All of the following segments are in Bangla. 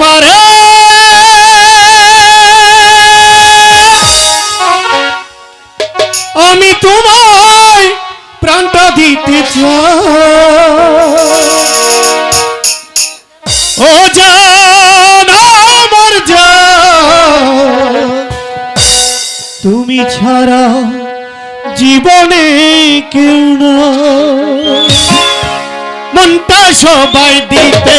পারে। আমি তোমায় প্রাণটা দিতে ও আমার তুমি ছাড়া জীবনে কেউ মনটা সবাই দিতে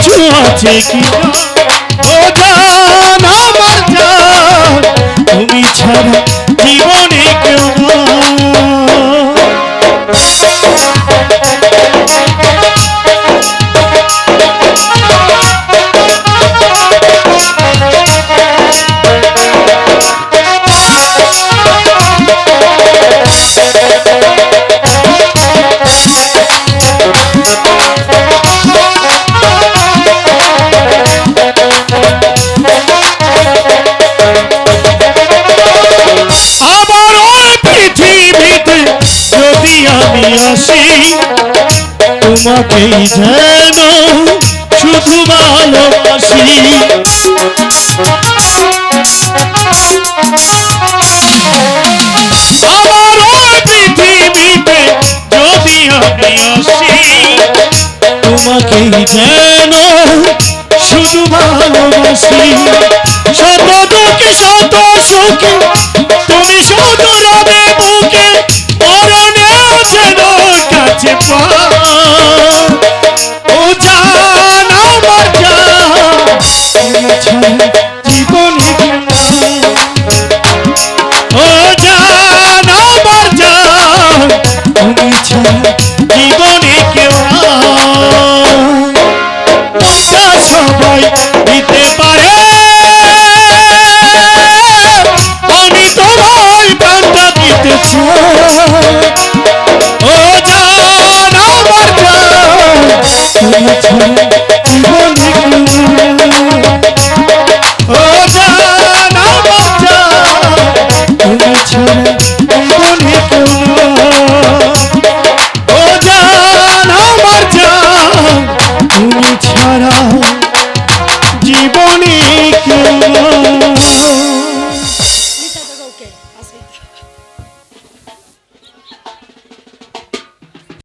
কিছু আছে কি তোমাকেই যেন শুধু ভালোবাসি। পৃথিবীতে যদি আমি আসি তোমাকেই যেন শুধু ভালোবাসি। Oh, John, oh, John,